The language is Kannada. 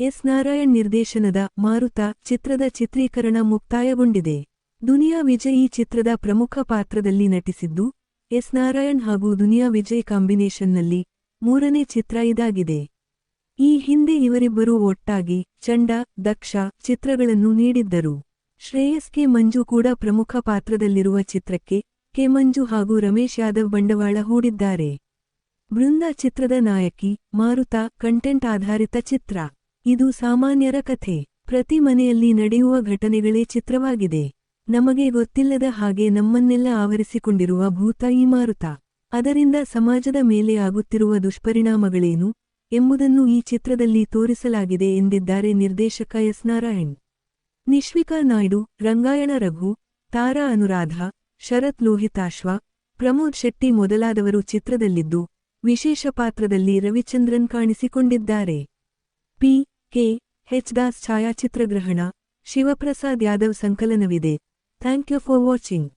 ಎಸ್ ನಾರಾಯಣ್ ನಿರ್ದೇಶನದ ಮಾರುತ ಚಿತ್ರದ ಚಿತ್ರೀಕರಣ ಮುಕ್ತಾಯಗೊಂಡಿದೆ. ದುನಿಯಾ ವಿಜಯ್ ಈ ಚಿತ್ರದ ಪ್ರಮುಖ ಪಾತ್ರದಲ್ಲಿ ನಟಿಸಿದ್ದು, ಎಸ್ ನಾರಾಯಣ್ ಹಾಗೂ ದುನಿಯಾ ವಿಜಯ್ ಕಾಂಬಿನೇಷನ್ನಲ್ಲಿ ಮೂರನೇ ಚಿತ್ರ ಇದಾಗಿದೆ. ಈ ಹಿಂದೆ ಇವರಿಬ್ಬರೂ ಒಟ್ಟಾಗಿ ಚಂಡ, ದಕ್ಷ ಚಿತ್ರಗಳನ್ನು ನೀಡಿದ್ದರು. ಶ್ರೇಯಸ್ ಕೆ. ಮಂಜು ಕೂಡ ಪ್ರಮುಖ ಪಾತ್ರದಲ್ಲಿರುವ ಚಿತ್ರಕ್ಕೆ ಕೆ. ಮಂಜು ಹಾಗೂ ರಮೇಶ್ ಯಾದವ್ ಬಂಡವಾಳ ಹೂಡಿದ್ದಾರೆ. ಬೃಂದ ಚಿತ್ರದ ನಾಯಕಿ ಮಾರುತ, ಕಂಟೆಂಟ್ ಆಧಾರಿತ ಚಿತ್ರ. ಇದು ಸಾಮಾನ್ಯರ ಕಥೆ. ಪ್ರತಿ ಮನೆಯಲ್ಲಿ ನಡೆಯುವ ಘಟನೆಗಳೇ ಚಿತ್ರವಾಗಿದೆ. ನಮಗೆ ಗೊತ್ತಿಲ್ಲದ ಹಾಗೆ ನಮ್ಮನ್ನೆಲ್ಲ ಆವರಿಸಿಕೊಂಡಿರುವ ಭೂತ ಈ ಮಾರುತ. ಅದರಿಂದ ಸಮಾಜದ ಮೇಲೆ ಆಗುತ್ತಿರುವ ದುಷ್ಪರಿಣಾಮಗಳೇನು? ಎಂಬುದನ್ನು ಈ ಚಿತ್ರದಲ್ಲಿ ತೋರಿಸಲಾಗಿದೆ ಎಂದಿದ್ದಾರೆ ನಿರ್ದೇಶಕ ಎಸ್ ನಾರಾಯಣ್. ನಿಶ್ವಿಕಾ ನಾಯ್ಡು, ರಂಗಾಯಣ ರಘು, ತಾರಾ ಅನುರಾಧ, ಶರತ್ ಲೋಹಿತಾಶ್ವ ಪ್ರಮೋದ್ ಶೆಟ್ಟಿ ಮೊದಲಾದವರು ಚಿತ್ರದಲ್ಲಿದ್ದು, ವಿಶೇಷ ಪಾತ್ರದಲ್ಲಿ ರವಿಚಂದ್ರನ್ ಕಾಣಿಸಿಕೊಂಡಿದ್ದಾರೆ. P K H Das ಛಾಯಾಚಿತ್ರಗ್ರಹಣ Shivaprasad Yadav ಸಂಕಲನವಿದೆ thank you for watching